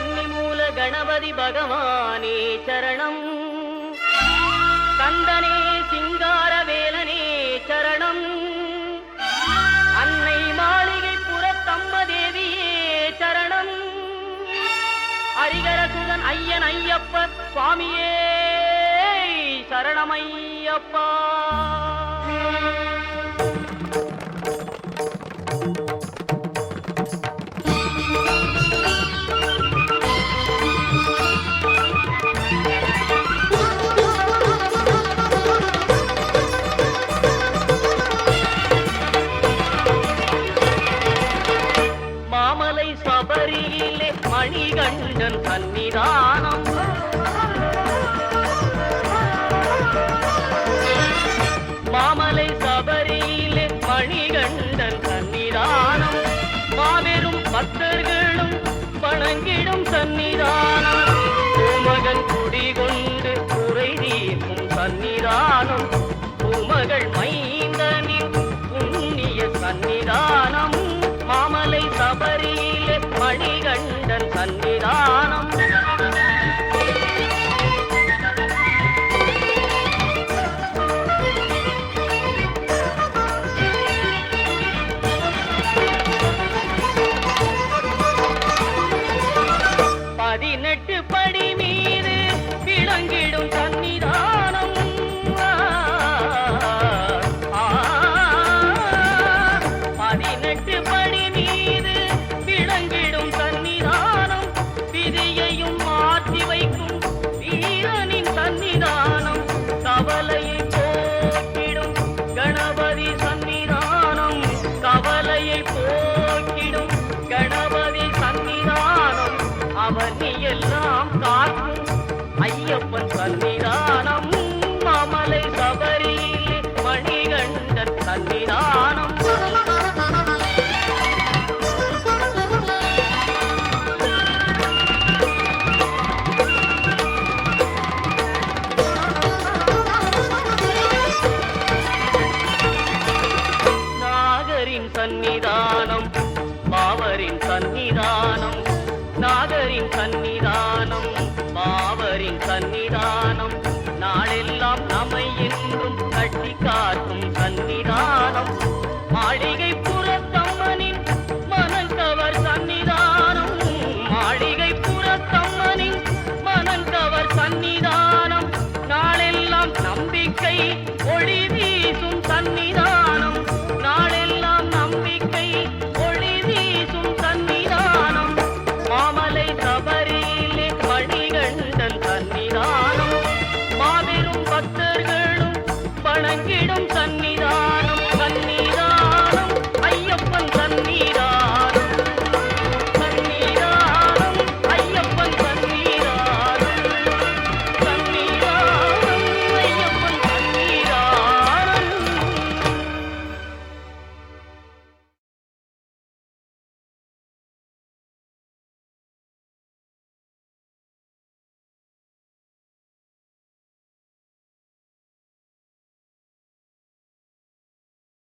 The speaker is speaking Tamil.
கன்னிமூல கணபதி பகவானே சரணம். கந்தனே சிங்கார வேலனே சரணம். அன்னை மாளிகை புறத்தம்ம தேவியே சரணம். அரிகரசுதன் ஐயன் ஐயப்ப சுவாமியே சரணமையப்பா. மணிகண்டன் சன்னிதானம் மாமலை சபரியிலே மணிகண்டன் சன்னிதானம் மாபெரும் பக்தர்களும் வணங்கிடும் சன்னிதானம் பாவரின் சன்னிதானம் பாவரின் சன்னிதானம் நாளெல்லாம் நம்மை என்றும் கட்டி காக்கும் சன்னிதானம் மாளிகை புறத்தம்மனின் மனங்கவர் சந்நிதானம். மாளிகை புறத்தம்மனின் மனங்கவர் நாளெல்லாம் நம்பிக்கை ஒளி வீசும் சந்நிதானம். வணங்கிடும் சந்நிதானம்